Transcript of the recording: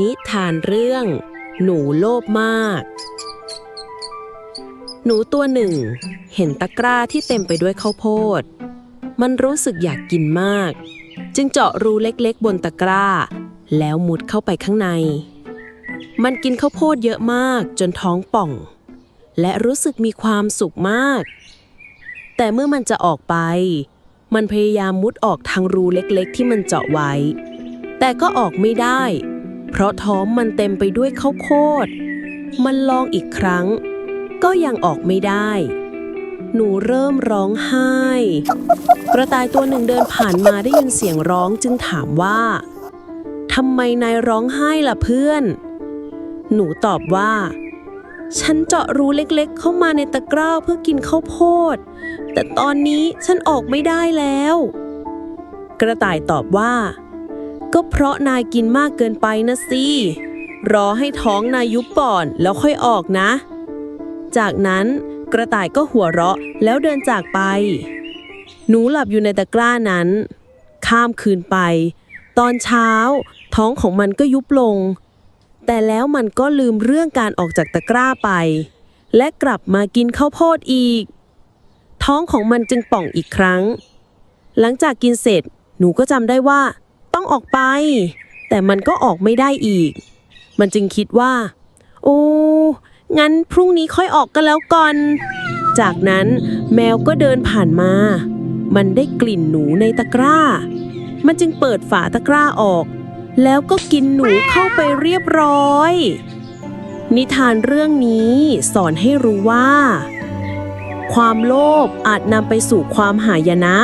นิทานเรื่อง หนูโลภมาก หนูตัวหนึ่ง เห็นตะกร้าที่เต็มไปด้วยข้าวโพด มันรู้สึกอยากกินมาก จึงเจาะรูเล็กๆ บนตะกร้า แล้วมุดเข้าไปข้างใน มันกินข้าวโพดเยอะมากจนท้องป่อง และรู้สึกมีความสุขมาก แต่เมื่อมันจะออกไป มันพยายามมุดออกทางรูเล็กๆ ที่มันเจาะไว้ แต่ก็ออกไม่ได้เเพราะท้องมันเต็มไปด้วยข้าวโพดมันลองอีกครั้ง ก็ยังออกไม่ได้ หนูเริ่มร้องไห้ กระต่ายตัวหนึ่งเดินผ่านมาได้ยินเสียงร้องจึงถามว่าทำไมนายร้องไห้ล่ะเพื่อน หนูตอบว่า ฉันเจาะรูเล็กๆ เข้ามาในตะกร้าเพื่อกินข้าวโพด แต่ตอนนี้ฉันออกไม่ได้แล้ว กระต่ายตอบว่า ก็เพราะนายกินมากเกินไปนะสิ รอให้ท้องนายยุบก่อนแล้วค่อยออกนะ จากนั้นกระต่ายก็หัวเราะแล้วเดินจากไป หนูหลับอยู่ในตะกร้านั้น ข้ามคืนไป ตอนเช้า ท้องของมันก็ยุบลง แต่แล้วมันก็ลืมเรื่องการออกจากตะกร้าไป และกลับมากินข้าวโพดอีก ท้องของมันจึงป่องอีกครั้ง หลังจากกินเสร็จ หนูก็จำได้ว่า ต้องออกไป แต่มันก็ออกไม่ได้อีก มันจึงคิดว่า โอ้งั้นพรุ่งนี้ค่อยออกกันแล้วก่อน จากนั้นแมวก็เดินผ่านมา มันได้กลิ่นหนูในตะกร้า มันจึงเปิดฝาตะกร้าออก แล้วก็กินหนูเข้าไปเรียบร้อย นิทานเรื่องนี้สอนให้รู้ว่า ความโลภอาจนำไปสู่ความหายนะ